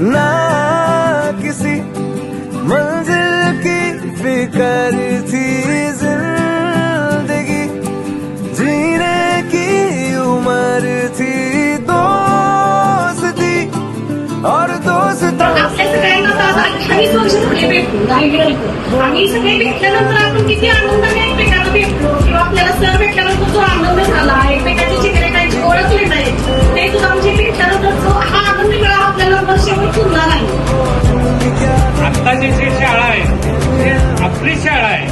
ना किसी मंजिल की फिकर थी जिंदगी। जीने की उम्र थी दोस्ती और दोस्त। सगळे भेटल्यानंतर आपण किती आनंदाने एकमेकांना भेटलो. किंवा आपल्याला सर भेटल्यानंतर जो आनंद झाला एकमेकांचे चित्रे काही ओळखले नाही दुसरी शाळा आहे.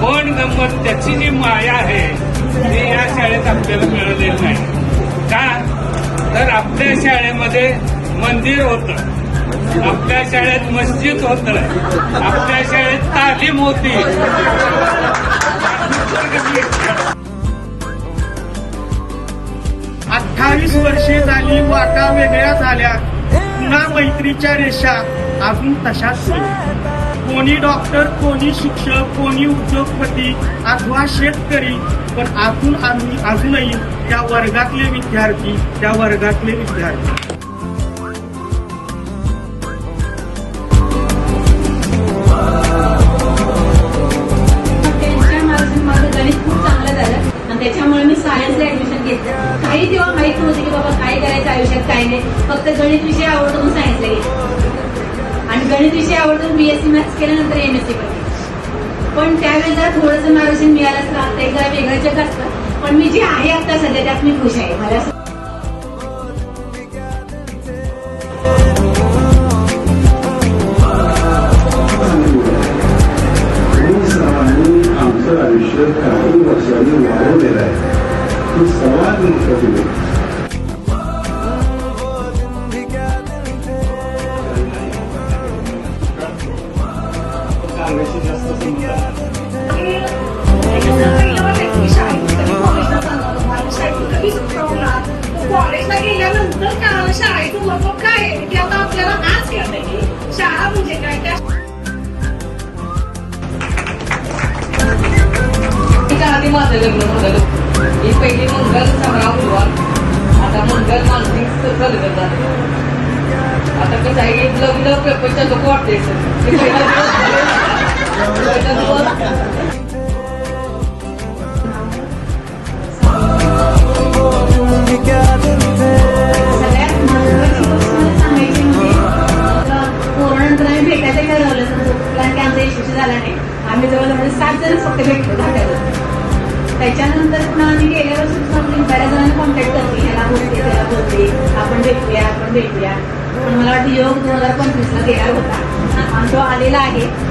पण गंमत त्याची जी माया आहे ती या शाळेत आपल्याला मिळालेली नाही. का? तर आपल्या शाळेमध्ये मंदिर होतं. आपल्या शाळेत मस्जिद होत. आपल्या शाळेत तालीम होती. अठ्ठावीस वर्षे झाली वाटा वेगळ्या झाल्या. पुन्हा मैत्रीच्या रेषा अजून तशाच कोणी डॉक्टर कोणी शिक्षक कोणी उद्योगपती अथवा शेतकरी पण अजून आम्ही अजूनही त्या वर्गातले विद्यार्थी त्या वर्गातले विद्यार्थी. त्यांच्या माझं गणित खूप चांगलं झालं. आणि त्याच्यामुळे मी सायन्सला ऍडमिशन घेतलं. काही तेव्हा माहीत नव्हती की बाबा काय करायचं आयुष्यात काय नाही. फक्त गणित विषय आवडतो म्हणून सायन्सला घेतलं आणि गणित विषय आवडतो बीएससी मॅथ्स केल्यानंतर एम एस सी करते. पण त्यावेळेस जरा थोडंसं मार्गदर्शन मिळालं असतं आता एक जरा वेगळं जग असतं. पण मी जे आहे आता सध्या त्यात मी खुश आहे. मला असं आमचं आयुष्य काही वर्षांनी वाढवलेलं आहे. ही सर्वात कॉलेजला गेल्यानंतर का शाळेचं महत्त्व काय आहे ते आता आपल्याला आज कळतंय की शाळा म्हणजे काय त्या आधी माझं लग्न झालं ही पहिली मंगल संग्राम उडवाल आता मंगल मानसिक चालत आता कसं आहे लग्न प्रपंच लोक वाटते सर यशस्वी झाला नाही आम्ही जवळजवळ सात जण फक्त भेटलो धाट्यावर त्याच्यानंतर पुन्हा आम्ही गेल्या वर्षी आम्ही बऱ्याच जणांना कॉन्टॅक्ट करते. ह्याला बोलते त्याला बोलते. आपण भेटूया आपण भेटूया. पण मला वाटतं योग दोन हजार पंचवीसला गेला होता. आणि तो आलेला आहे.